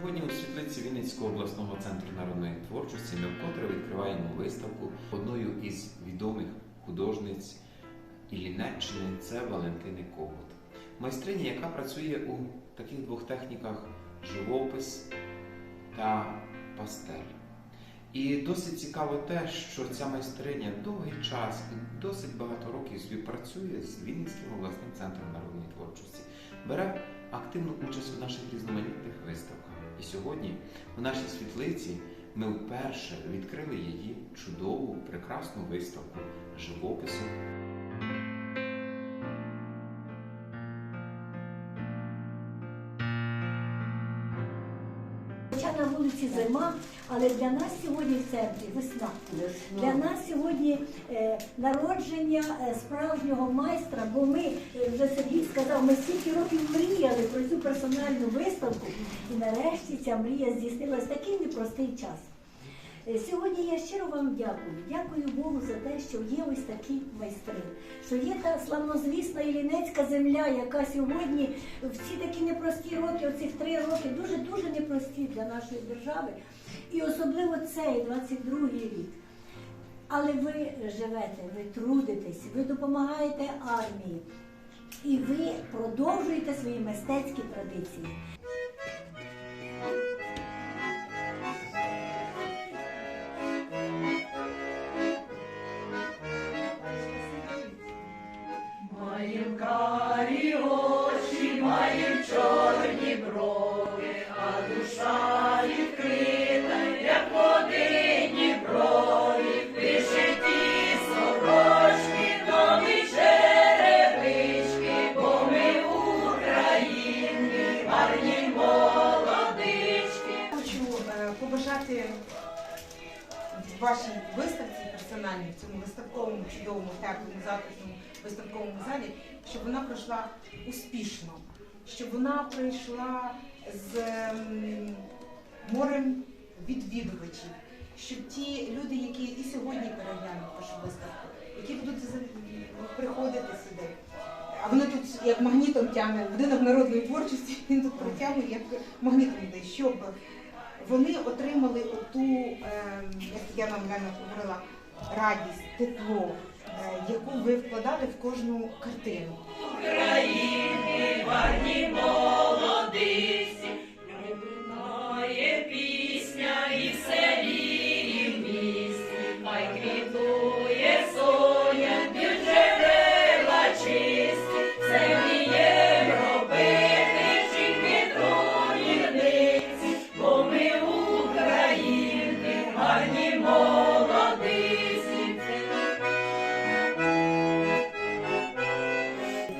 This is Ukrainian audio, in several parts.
Сьогодні у світлиці Вінницького обласного центру народної творчості ми вкотре відкриваємо виставку одною із відомих художниць Іллінеччини це Валентини Когут. Майстриня, яка працює у таких двох техніках живопис та пастель. І досить цікаво те, що ця майстриня довгий час і досить багато років співпрацює з Вінницьким обласним центром народної творчості, бере активну участь у наших різноманітних виставках. І сьогодні у нашій світлиці ми вперше відкрили її чудову, прекрасну виставку живопису Хоча на вулиці зима, але для нас сьогодні в центрі весна. Для нас сьогодні е, народження е, справжнього майстра, бо ми, е, вже Сергій сказав, ми стільки років мріяли про цю персональну виставку, і нарешті ця мрія здійснилась в такий непростий час. Е, Сьогодні я щиро вам дякую. Дякую Богу за те, що є ось такі майстри, що є та славнозвісна Іллінецька земля, яка сьогодні в ці такі непрості роки, оцих три роки, дуже дуже непрості для нашої держави, і особливо цей 22-й рік. Але ви живете, ви трудитесь, ви допомагаєте армії, і ви продовжуєте свої мистецькі традиції. Вашій виставці персональній, в цьому виставковому чудовому, теплому, затишному виставковому залі, щоб вона пройшла успішно, щоб вона пройшла з ем, морем відвідувачів, щоб ті люди, які і сьогодні переглянуть вашу виставку, які будуть приходити сюди. А воно тут як магнітом тягне будинок народної творчості, він тут притягує як магнітом йде, щоб вони отримали оту, як як Яна Мляна говорила, радість, тепло, е, яку ви вкладали в кожну картину. України, гарні молодиці,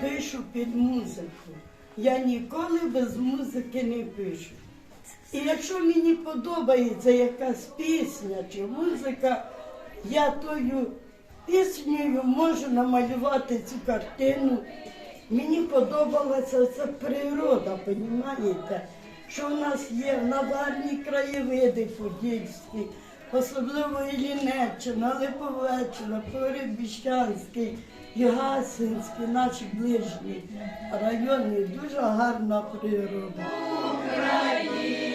пишу під музику. Я ніколи без музики не пишу. І якщо мені подобається якась пісня чи музика, я тою піснею можу намалювати цю картину. Мені подобалася ця природа, розумієте? Що в нас є наварні краєвиди подільські, особливо і Лінеччина, Липовеччина, Порибіщанський і Гасинський, наші ближні райони. Дуже гарна природа. Україна!